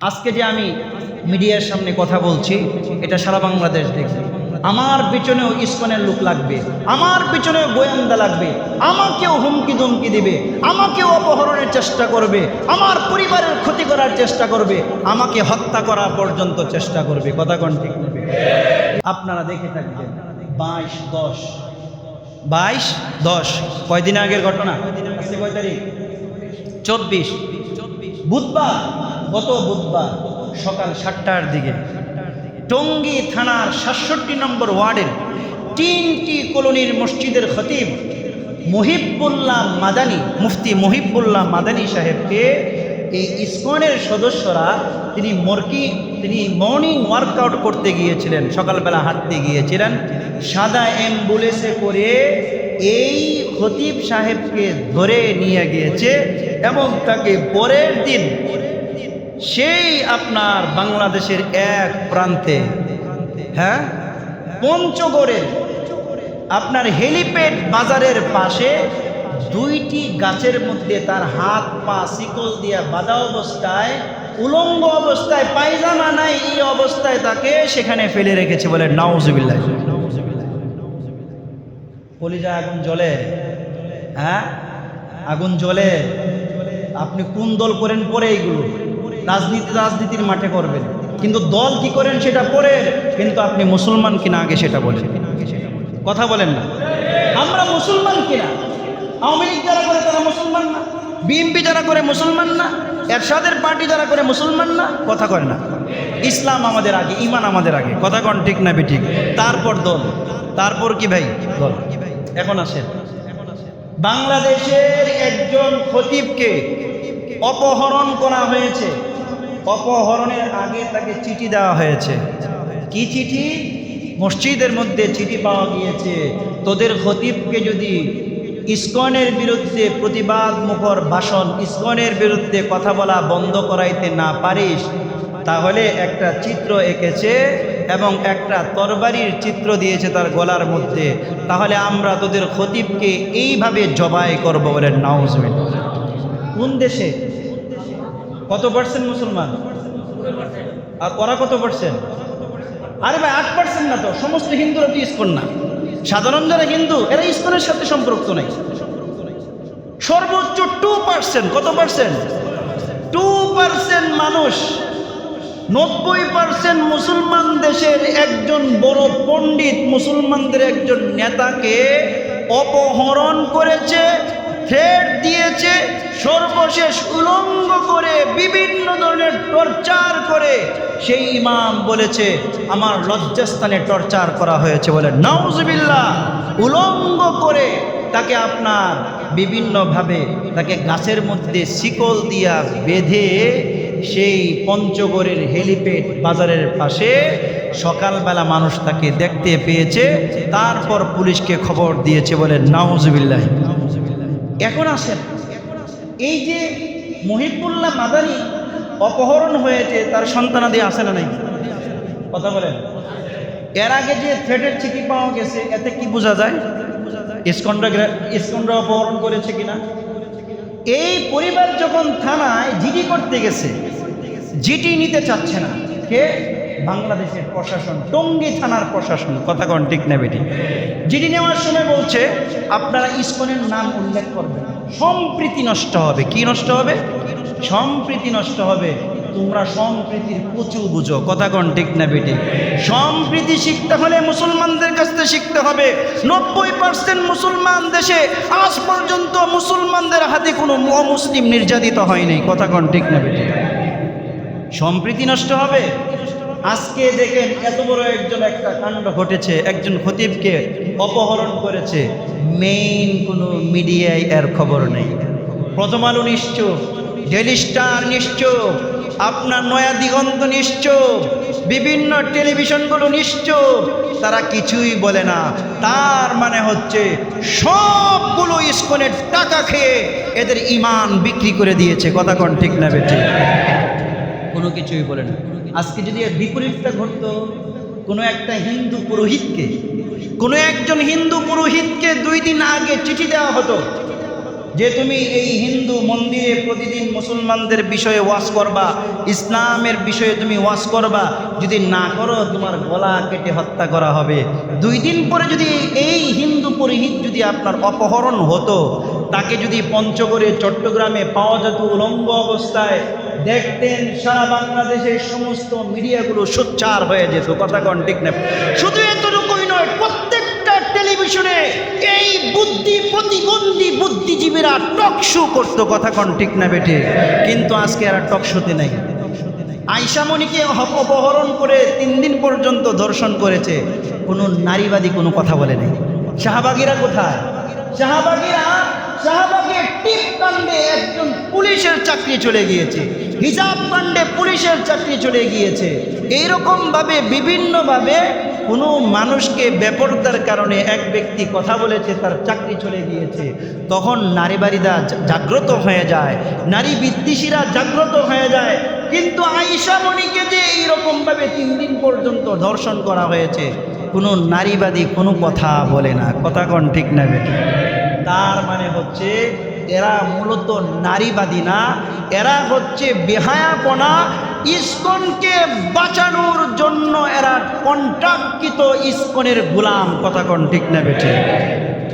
আজকে যে আমি মিডিয়ার সামনে কথা বলছি, এটা সারা বাংলাদেশ দেখবে। আমার পিছনেও ইস্কনের লোক লাগবে, আমার পিছনেও গোয়েন্দা লাগবে, আমাকেও হুমকি ধমকি দিবে, আমাকেও অপহরণের চেষ্টা করবে, আমার পরিবারের ক্ষতি করার চেষ্টা করবে, আমাকে হত্যা করা পর্যন্ত চেষ্টা করবে। কথা কোন ঠিক নেবে আপনারা দেখে থাকবেন, বাইশ দশ। বাইশ দশ, কয়দিন আগের ঘটনা? কয় তারিখ? চব্বিশ। বুধবার। গত বুধবার সকাল সাতটার দিকে টঙ্গী থানার সাতষট্টি নম্বর ওয়ার্ডের তিনটি কলোনির মসজিদের খতিব মহিবুল্লাহ মাদানি, মুফতি মহিবুল্লাহ মাদানি সাহেবকে এই ইসকনের সদস্যরা তিনি মর্কি, তিনি মর্নিং ওয়ার্কআউট করতে গিয়েছিলেন, সকালবেলা হাঁটতে গিয়েছিলেন, সাদা অ্যাম্বুলেন্সে করে এই খতিব সাহেবকে ধরে নিয়ে গিয়েছে এবং তাকে পরের দিন সেই আপনার বাংলাদেশের এক প্রান্তে হ্যাঁ? পঞ্চগড়ের আপনার হেলিপ্যাড বাজারের পাশে দুইটি গাছের মধ্যে তার হাত পা শিকল দিয়া বাঁধা অবস্থায়, উলঙ্গ অবস্থায়, পায়জামা নাই এই অবস্থায় তাকে সেখানে ফেলে রেখেছে বলে নাউজুবিল্লাহ। কলিজা আগুন জ্বলে হ্যাঁ? আগুন জ্বলে। আপনি কোন দল করেন পরে এইগুলো। রাজনীতি রাজনীতির মাঠে করবেন। কিন্তু দল কি করেন সেটা পরে কিন্তু আপনি মুসলমান কিনা আগে সেটা বলেন। কথা বলেন না। আমরা মুসলমান কিনা? আওয়ামী লীগ যারা করে তারা মুসলমান না। বিএনপি যারা করে মুসলমান না। এরশাদের পার্টি যারা করে মুসলমান না। কথা করে না। ইসলাম আমাদের আগে ইমান আমাদের আগে। কথা কন ঠিক না ঠিক তারপর দল। তারপর কি ভাই? দল। এখন আসে বাংলাদেশের একজন খতিবকে অপহরণ করা হয়েছে। অপহরণের আগে তাকে চিঠি দেওয়া হয়েছে। কি চিঠি? মসজিদের মধ্যে চিঠি পাওয়া গিয়েছে, তোদের খতিবকে যদি ইস্কনের বিরুদ্ধে প্রতিবাদ মুখর ভাষণ, ইস্কনের বিরুদ্ধে কথা বলা বন্ধ করাইতে না পারিস, তাহলে একটা চিত্র এঁকেছে এবং একটা তরবারির চিত্র দিয়েছে তার গলার মধ্যে। তাহলে আমরা তোদের খতিবকে এইভাবে জবাই করব বলে নাউজবিন কোন দেশে? কত পার্সেন্ট মুসলমান? আর ওরা কত পার্সেন্ট আরে ভাই, আট পার্সেন্ট না তো, সমস্ত হিন্দুরা তো ইস্কন না। সাধারণ যারা হিন্দু, এরা ইস্কনের সাথে সম্পর্ক নাই। সর্বোচ্চ টু পার্সেন্ট কত পার্সেন্ট টু পার্সেন্ট মানুষ। নব্বই পার্সেন্ট মুসলমান দেশের একজন বড় পণ্ডিত মুসলমানদের একজন নেতাকে অপহরণ করেছে থ্রেট দিয়েছে সর্বশেষ উলঙ্গ করে বিভিন্ন ধরনের টর্চার করে সেই ইমাম বলেছে, আমার লজ্জাস্থানে টর্চার করা হয়েছে বলে। নাউজবিল্লা উলঙ্গ করে তাকে আপনার বিভিন্নভাবে তাকে গাছের মধ্যে শিকল দিয়া বেঁধে সেই পঞ্চগড়ের হেলিপ্যাড বাজারের পাশে সকালবেলা মানুষ তাকে দেখতে পেয়েছে, তারপর পুলিশকে খবর দিয়েছে বলে। নাউজবিল্লাহ। এখন আসেন। এই যে মহিবুল্লাহ মাদানি অপহরণ হয়েছে, তার সন্তান সন্তানাদি আসে না নাই? কথা বলেন। এর আগে যে থ্রেটের চিঠি পাওয়া গেছে, এতে কি বোঝা যায়? ইস্কন্ডা ইস্কন্ডা অপহরণ করেছে কিনা? এই পরিবার যখন থানায় জিডি করতে গেছে জিটি নিতে চাচ্ছে না। কে? বাংলাদেশের প্রশাসন, টঙ্গী থানার প্রশাসন। কথা কন ঠিক না বেটি। জিডি নেওয়ার সময় বলছে, আপনারা ইস্কনের নাম উল্লেখ করবেন। সম্প্রীতি নষ্ট হবে। কি নষ্ট হবে? সম্প্রীতি নষ্ট হবে। তোমরা সম্প্রীতির প্রচুর বুঝো। কথা কন ঠিক না বেটি সম্প্রীতি শিখতে হলে মুসলমানদের কাছ থেকে শিখতে হবে। নব্বই পার্সেন্ট মুসলমান দেশে আজ পর্যন্ত মুসলমানদের হাতে কোনো অমুসলিম নির্যাতিত হয়নি। কথা কন ঠিক না বেটি সম্প্রীতি নষ্ট হবে। আজকে দেখেন এত বড় একজন একটা কাণ্ড ঘটেছে। একজন খতিবকে অপহরণ করেছে। মেইন কোনো মিডিয়ায় এর খবর নেই। প্রথম আলো নিশ্চুপ ডেলি স্টার নিশ্চুপ, আপনার নয়া দিগন্ত নিশ্চুপ, বিভিন্ন টেলিভিশনগুলো নিশ্চুপ, তারা কিছুই বলে না। তার মানে হচ্ছে সবগুলো ইস্কনের টাকা খেয়ে এদের ইমান বিক্রি করে দিয়েছে। কথা কন ঠিক না বেঠিক? কোনো কিছুই বলে না। আজকে যদি বিপরীতটা ঘটতো, কোনো একটা হিন্দু পুরোহিতকে কোনো একজন হিন্দু পুরোহিতকে দুই দিন আগে চিঠি দেওয়া হতো যে তুমি এই হিন্দু মন্দিরে প্রতিদিন মুসলমানদের বিষয়ে ওয়াজ করবা, ইসলামের বিষয়ে তুমি ওয়াজ করবা, যদি না করো তোমার গলা কেটে হত্যা করা হবে। দুই দিন পরে যদি এই হিন্দু পুরোহিত যদি আপনার অপহরণ হতো, তাকে যদি পঞ্চগড়ে চট্টগ্রামে পাওয়া যেত উলঙ্গ অবস্থায়, দেখতেন সারা বাংলাদেশের সমস্ত মিডিয়াগুলো সোচ্চার হয়ে যেত। কথা কন ঠিক না। শুধু প্রত্যেকটা টেলিভিশনে এই বুদ্ধি প্রতিবন্ধী বুদ্ধিজীবীরা টক শো করতো কথা কন ঠিক না বেঠে। কিন্তু আজকে আর টক শোতে নাই। আইসামণিকে অপ- অপহরণ করে তিন দিন পর্যন্ত দর্শন করেছে। কোনো নারীবাদী কোনো কথা বলে নাই। শাহবাগীরা কোথায়? শাহবাগীরা শাহবাগের টিপ কাণ্ডে একজন পুলিশের চাকরি চলে গিয়েছে। হিজাব কাণ্ডে পুলিশের চাকরি চলে গিয়েছে। এইরকমভাবে বিভিন্নভাবে কোনো মানুষকে বেপরদার কারণে এক ব্যক্তি কথা বলেছে, তার চাকরি চলে গিয়েছে, তখন নারীবাড়িরা জাগ্রত হয়ে যায়, নারী বিদ্বেষীরা জাগ্রত হয়ে যায়। কিন্তু আইসা মণিকে যে এইরকমভাবে তিন দিন পর্যন্ত ধর্ষণ করা হয়েছে, কোনো নারীবাদী কোনো কথা বলে না। কথা কন ঠিক না বেটি। তার মানে হচ্ছে এরা মূলত নারীবাদী না, এরা হচ্ছে বেহায়াপনা, ইস্কনকে বাঁচানোর জন্য এরা কন্ট্রাক্টকৃত ইস্কনের গুলাম, কথা কন ঠিক না বেঠে।